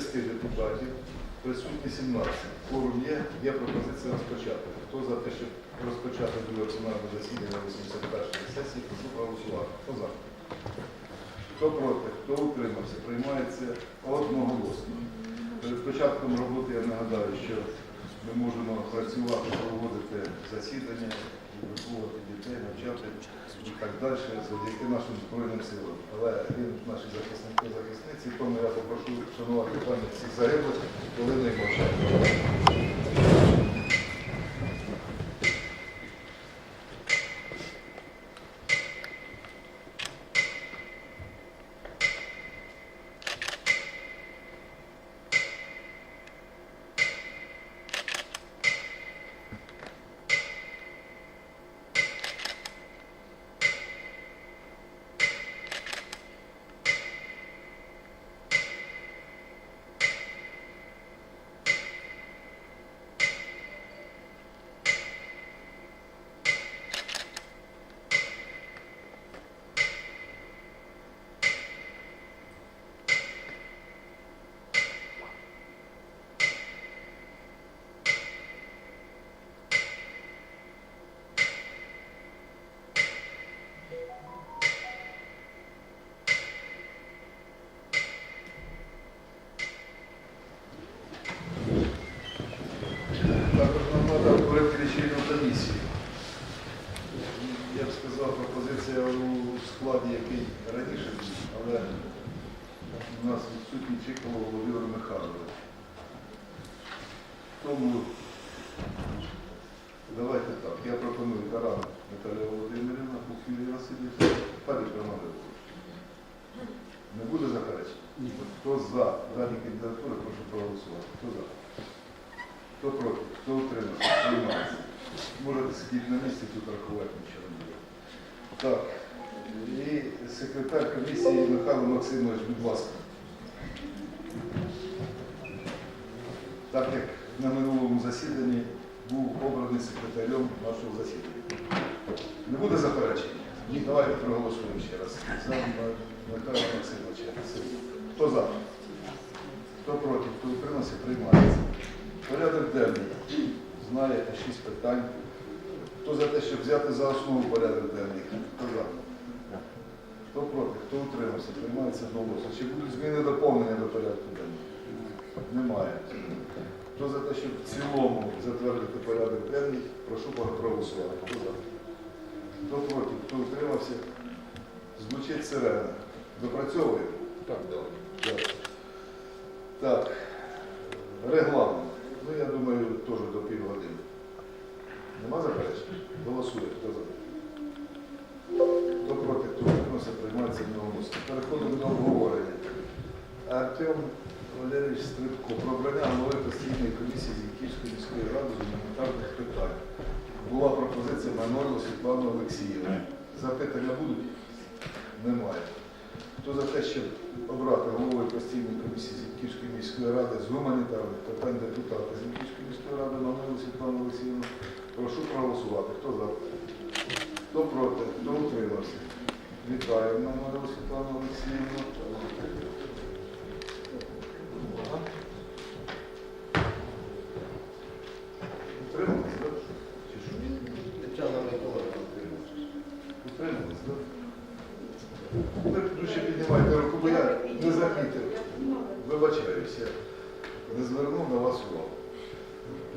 шести депутатів, присутні 17. Форум є, є пропозиція розпочати. Хто за те, щоб розпочати друге пленарне засідання 81 сесії, прошу проголосувати. Хто за? Хто проти? Хто утримався? Приймається одноголосно. Перед початком роботи я нагадаю, що ми можемо працювати, проводити засідання, виховувати дітей, навчати і так далі завдяки нашим Збройним силам. Але він наші захисники захисниці, тому я попрошу шанувати пам'ять всіх загиблих, коли не мовчати. Пропозиція у складі, який раніше був, але у нас відсутній Чикало Володимир Михайлович. Тому давайте так. Я пропоную Таран Наталія Володимирівна, Кук Юрій Васильович, Федір Не буде заперечень? Ні. Хто за дані кандидатури, прошу проголосувати. Хто за? Хто проти? Хто утримався? Приймається. Можете сидіти на місці, тут рахувати нічого не буде. Так. І секретар комісії Михайло Максимович, будь ласка. Так як на минулому засіданні був обраний секретарем нашого засідання. Не буде заперечення? Ні, давайте проголосуємо ще раз. За Михайло Максимовича. Хто за? Хто проти? Хто утримався, приймається. Порядок денний. Знаєте, шість питань. Хто за те, щоб взяти за основу порядок денний? Хто за? Хто проти? Хто утримався? Приймається одноголосно. Чи будуть зміни доповнення до порядку денного? Немає. Хто за те, щоб в цілому затвердити порядок денний, прошу проголосувати. Хто за? Хто проти? Хто утримався? Звучить сирена. Допрацьовуємо? Так, давай. Так. Так. Регламент. Ну, я думаю, теж до півгодини. Нема заперечень? Голосує. Хто за? Хто проти, хто утримався, приймається одноголосно. Переходимо до обговорення. Артем Валерійович Стрибко. Про обрання голови постійної комісії з Київської міської ради з гуманітарних питань. Була пропозиція Манолу Світлану Олексіївну. Запитання будуть? Немає. Хто за те, щоб обрати головою постійної комісії Зінківської міської ради з гуманітарних питань депутата Зінківської міської ради Мамилу Світлану Олексіївну, прошу проголосувати. Хто за? Хто проти? Хто утримався? Вітаю Мамилу Світлану Олексіївну. Утрималися, так? Тетяна Миколаївна. Утрималися, так? Ви душі піднімайте руку, бо я не замітив. Вибачаюся, не звернув на вас увагу.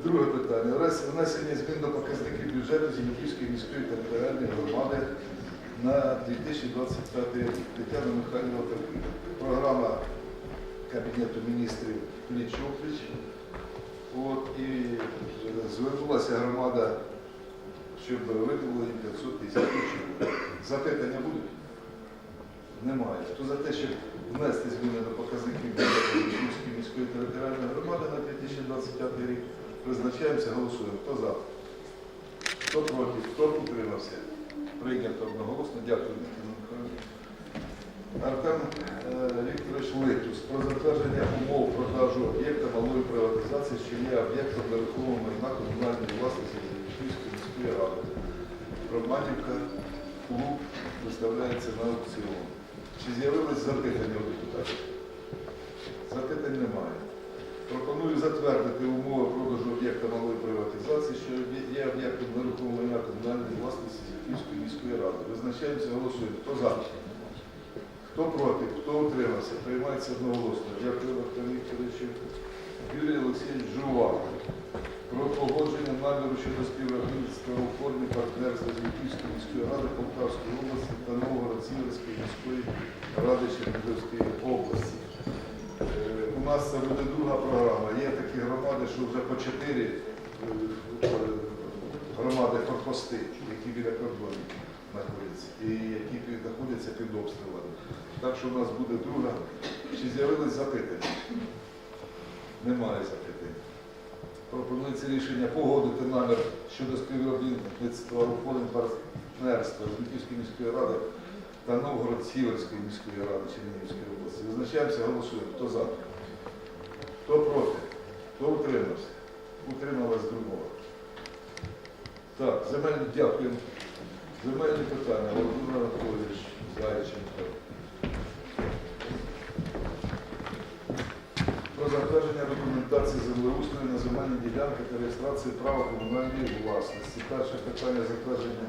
Друге питання. Внесення змін до показників бюджету Зіньківської міської територіальної громади на 2025 рік. Тетяна Михайлова. Програма Кабінету міністрів пліч-опліч. От, і звернулася громада, щоб виділили їм 500 тисяч. Запитання будуть? Немає. Хто за те, щоб внести зміни до показників бюджету міської територіальної громади на 2025 рік, призначаємося, голосуємо. Хто за? Хто проти? Хто утримався? Прийнято одноголосно. Дякую. Артем е, Вікторович Литус про затвердження умов продажу об'єкта малої приватизації, що є об'єктом нерухомого майна комунальної власності Київської міської ради. Романівка, клуб виставляється на аукціон. Чи з'явилось запитання у депутатів? Запитань немає. Пропоную затвердити умови продажу об'єкта малої приватизації, що є об'єктом нерухомого майна комунальної власності Зірківської міської ради. Визначаємося, голосуємо. Хто за? Хто проти? Хто утримався? Приймається одноголосно. Дякую, Віктор Вікторовичу. Юрій Олексійович Жувак. Про погодження наміру щодо співробітництва формі партнерства з Львівської міської ради Полтавської області та Новгород-Сіверської міської ради Чернігівської області. У нас це буде друга програма. Є такі громади, що вже по чотири е, громади форпости, які біля кордонів знаходяться, і які знаходяться під обстрілами. Так що у нас буде друга. Чи з'явились запитання? Немає запитань. Пропонується рішення погодити намір щодо співробітництва у партнерства з Львівської міської ради та Новгород-Сіверської міської ради Чернігівської області. Визначаємося, голосуємо. Хто за? Хто проти? Хто утримався? Утрималась другого. Так, земельні дякуємо. Земельні питання. Володимир Анатолійович Зайченко. Про затвердження документації землеустрою на земельні ділянки та реєстрації права комунальної власності. Перше питання затвердження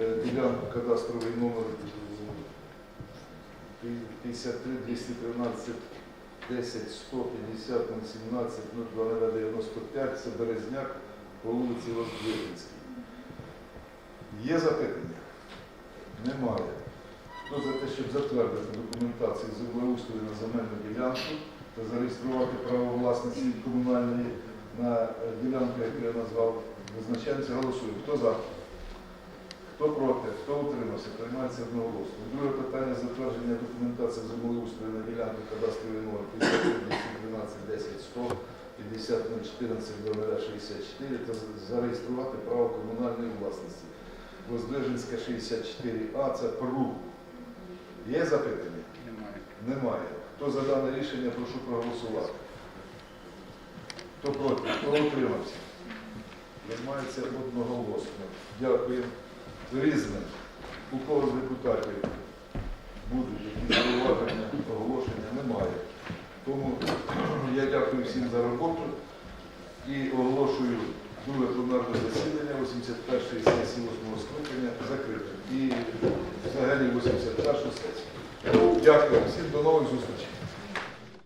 е, ділянки кадастровий номер е, 53 213 10 150 17 0295, це Березняк по вулиці Воздвиженській. Є запитання? Немає. Хто за те, щоб затвердити документацію землеустрою на земельну ділянку та зареєструвати право власності комунальної на е, ділянку, яку я назвав, визначаємося, голосуємо. Хто за? Хто проти? Хто утримався? Приймається одноголосно. Друге питання затвердження документації землеустрою на ділянку кадастровий номер 5212 10 100 50 014 64 та зареєструвати право комунальної власності. Воздвиженська 64А, це ПРУ. Є запитання? Немає. Немає. Хто за дане рішення, прошу проголосувати. Хто проти? Хто утримався? Приймається одноголосно. Дякую з різних полкових депутатів будуть якісь зауваження, оголошення немає. Тому я дякую всім за роботу і оголошую друге пленарне засідання 81-ї сесії 8 скликання закрите. І взагалі 81-ї сесії. Дякую всім, до нових зустрічей.